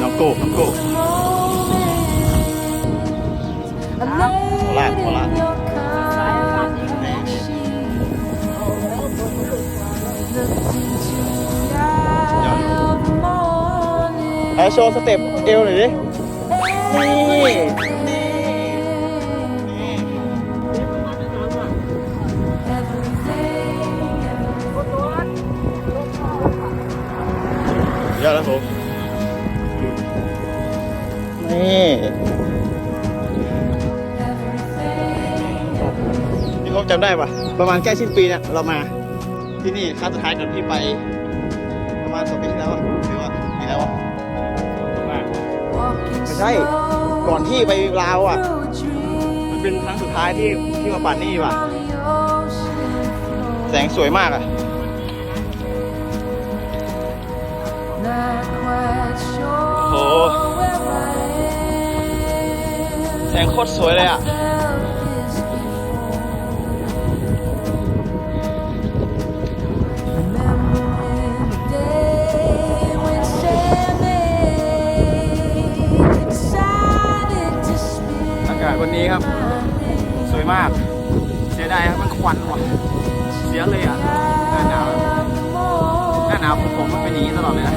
น้องโก้น้องโก้ลาโคราชไอโชว์สเต็ปเอวหน่อยดิ นี่ยอดแล้วผม นี่พี่คบจำได้ปะประมาณใกล้สิ้นปีเนี่ยเรามาที่นี่ครั้งสุดท้ายก่อนพี่ไป ประมาณสองปีที่แล้วอะหรือว่าปีแล้วอะไม่ใช่ก่อนที่ไปลาวอะ มันเป็นครั้งสุดท้ายที่ที่มาปั่นนี่ว่ะ แสงสวยมากอะโอ้โห สงโคตรสวยเลยอะอากาศวันนี้ครับ สวยมาก เสียดายครับมันควันว่ะเสียเลยอะหน้าหนาวหน้าหนาวผมผมมันเป็นอย่างนี้ตลอดเลยนะ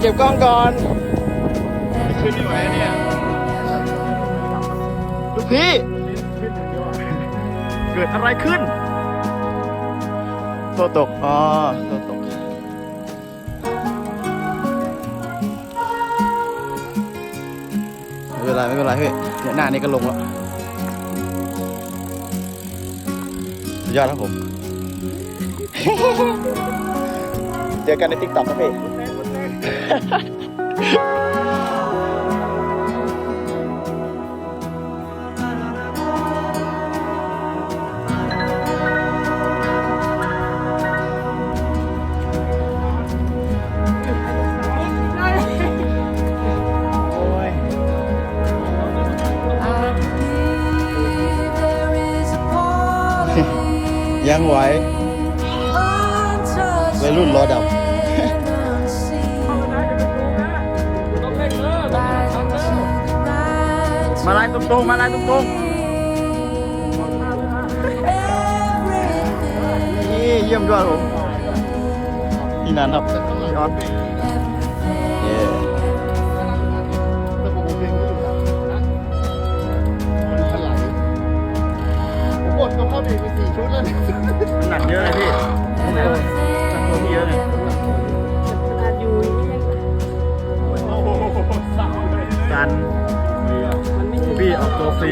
เก็บกล้องก่อนขึ้นไม่ไหวเนี่ยลูกพี่เกิดอะไรขึ้นโทษตก อ๋อโทษตก ไม่เป็นไร ไม่เป็นไรพี่เนี่ยหน้านี้ก็ลงแล้ว สุดยอดครับผม เจอกันในติ๊กต็อกครับพี่ ยังไหววัยรุ่นรอดับ มาลายตรงๆมาลายตรงๆนี่เยี่ยมด้วยผมที่นั้นครับยอดเย้ผมกดกับข้าวเบรกไปสี่ชุดแล้วเนี่ยหนักเยอะเลยพี่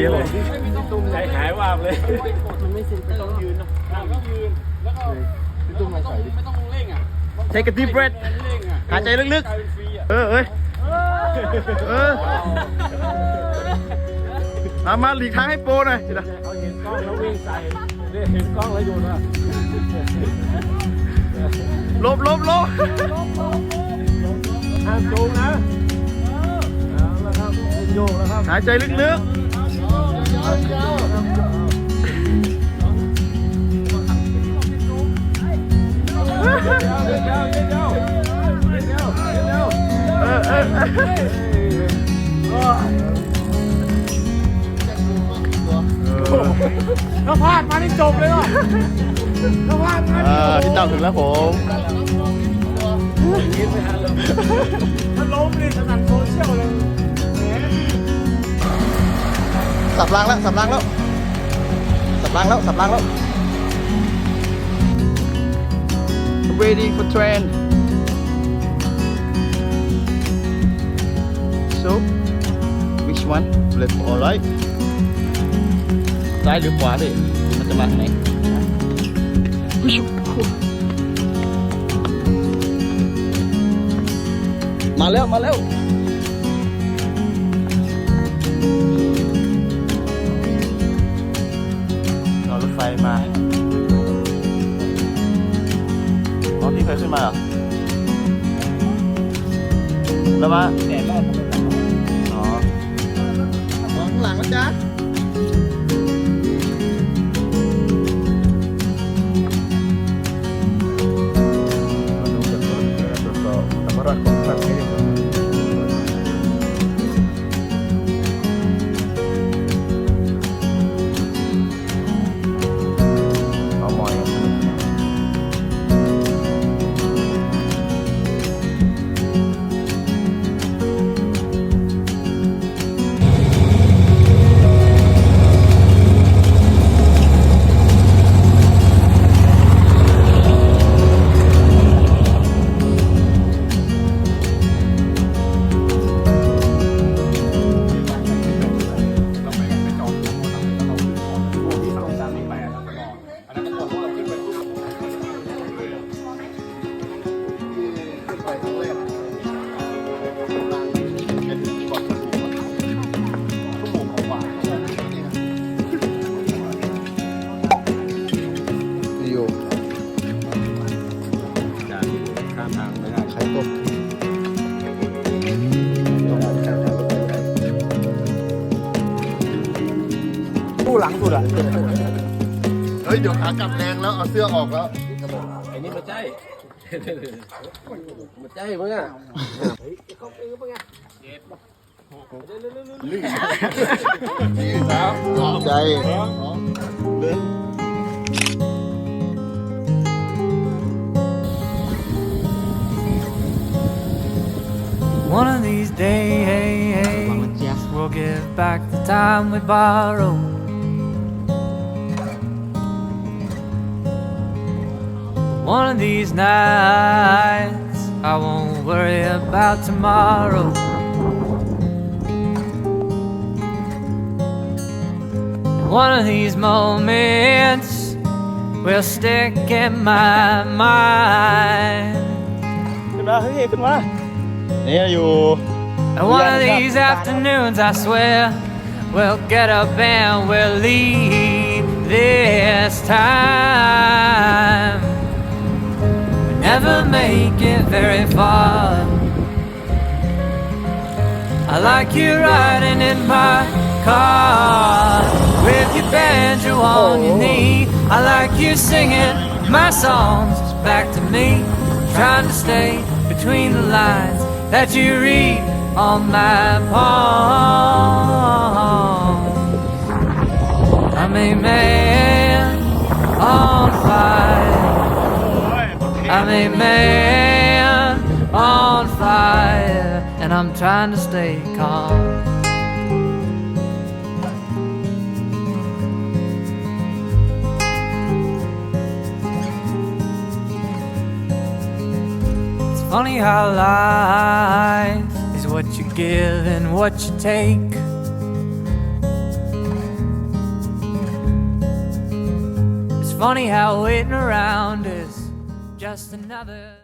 ออกตัวฟรีครับผมใจหายวาบเลยมันไม่สิ้นไม่ต้องยืนนะต้องยืน แล้วก็พี่ตุ้มลองใส่ดิไม่ต้องเร่งอะ Take a deep breath เร่งอะหายใจลึกกลายเป็นฟรีอะๆเออเอ้ยเออมามาหลีกทางให้โปรหน่อยเดี๋ยวนะเขาเห็นกล้องแล้ววิ่งใส่เนี่ยเห็นกล้องแล้วโยนอะหลบหลบหลบห้ามจูงนะเอาละครับโยกแล้วครับ หายใจลึกๆ ถ้าพลาดมานี่จบเลยว่ะถ้าพลาดมาอ่าพี่เต้าถึงแล้วผมถ้าล้มนี่สนั่นโซเชียลเลย สับรางแล้วสับรางแล้วสับรางแล้วสับรางแล้ว ready for train so which one left or right ซ้ายหรือขวาดิมันจะมาทางไหนอุ๊ยมาแล้วมาแล้ว ขึ้นมาเหรอแล้วว่าแดดรอดอ๋อมองข้างหลังนะจ๊ะเอาากลับแรงแล้วเอาเสื้อออกแล้วไอ้นี่มาใจมาใจมึงอะนี่ครับขอบใจ One of these days, we'll give back the time we borrowed. One of these nights, I won't worry about tomorrow. One of these moments will stick in my mind. ขึ้นมาเฮ้ยขึ้นมาเนี่ยอยู่ And one of these afternoons, I swear, we'll get up and we'll leave this time. Never make it very far. I like you riding in my car with your banjo on your oh. knee. I like you singing my songs back to me, trying to stay between the lines that you read on my palm. I'm a man A man on fire, and I'm trying to stay calm. It's funny how life is what you give and what you take. It's funny how waiting around just another.